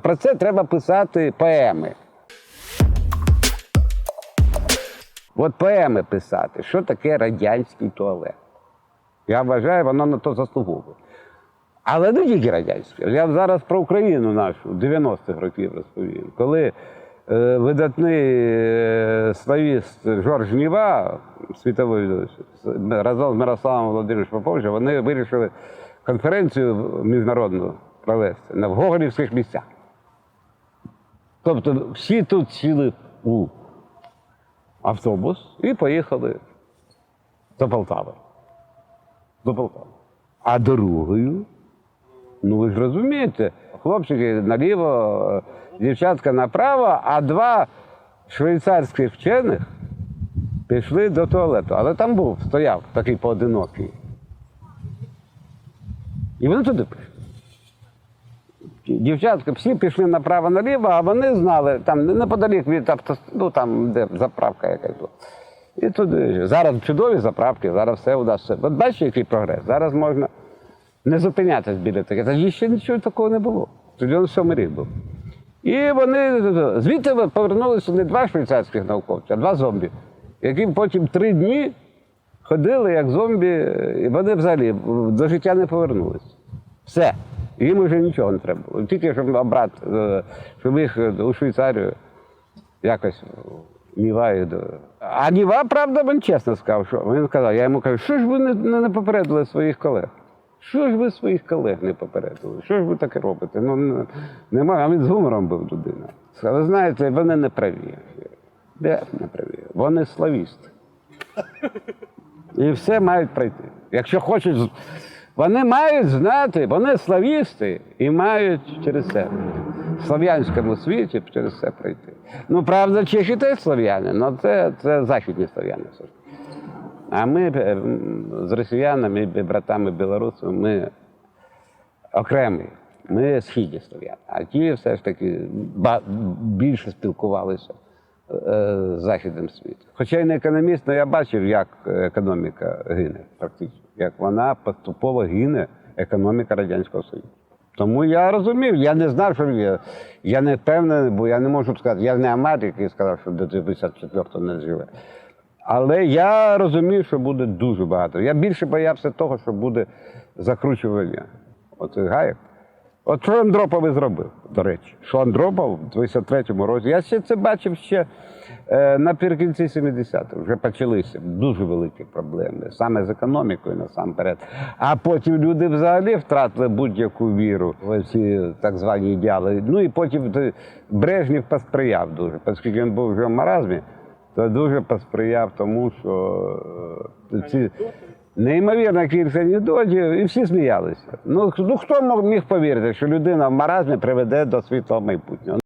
Про це треба писати поеми. От поеми писати, що таке радянський туалет. Я вважаю, воно на то заслуговує. Але не тільки радянський. Я зараз про Україну нашу 90-х років розповім. Коли е, видатний е, славіст Жорж Ніва, світовий разом з Мирославом Володимировичем Поповичем, вони вирішили конференцію міжнародну провести на в Гоголівських місцях. Тобто всі тут сіли у автобус і поїхали до Полтави. До Полтави. А дорогою, ну ви ж розумієте, хлопчики наліво, дівчатка направо, а два швейцарських вчених пішли до туалету. Але там був, стояв такий поодинокий. І вони туди пішли. Дівчатка всі пішли направо-наліво, а вони знали, там неподалік від авто, ну там, де заправка якась була. І туди. Зараз чудові заправки, зараз все все. От бачите, який прогрес. Зараз можна не зупинятись біля таких. Тоді ще нічого такого не було. Тоді він сьомий рік був. І вони звідти повернулися не два швейцарських науковця, а два зомбі, які потім три дні ходили як зомбі, і вони взагалі до життя не повернулися. Все. Їм вже нічого не треба було. Тільки щоб обрати, е, щоб їх е, у Швейцарію якось Ніва їх до. А Ніва, правда, він чесно сказав, що він сказав, я йому кажу, що ж ви не, не, попередили своїх колег? Що ж ви своїх колег не попередили? Що ж ви таке робите? Ну не- немає, а він з гумором був людина. Сказав, знаєте, вони не праві. Де не праві? Вони славісти. І все мають пройти. Якщо хочуть, вони мають знати, вони славісти і мають через це в слов'янському світі через це пройти. Ну, правда, чехи теж слов'яни, але це, це західні слов'яни. А ми е, з росіянами і братами білорусами ми окремі. Ми східні слов'яни. А ті все ж таки більше спілкувалися західним світом. Хоча я не економіст, але я бачив, як економіка гине, практично. Як вона поступово гине, економіка Радянського Союзу. Тому я розумів, я не знав, що я, я не впевнений, бо я не можу сказати, я не амат, який сказав, що до 54-го не живе. Але я розумів, що буде дуже багато. Я більше боявся того, що буде закручування оцих гаєк. От що Андропов і зробив, до речі. Що Андропов в 23-му році. Я ще це бачив ще е, наприкінці 70-х. Вже почалися дуже великі проблеми, саме з економікою насамперед. А потім люди взагалі втратили будь-яку віру в ці так звані ідеали. Ну і потім Брежнєв посприяв дуже, оскільки він був вже в маразмі, то дуже посприяв тому, що е, ці. Неймовірна кілька анекдотів, і всі сміялися. Ну, ну хто міг повірити, що людина в маразмі приведе до світлого майбутнього?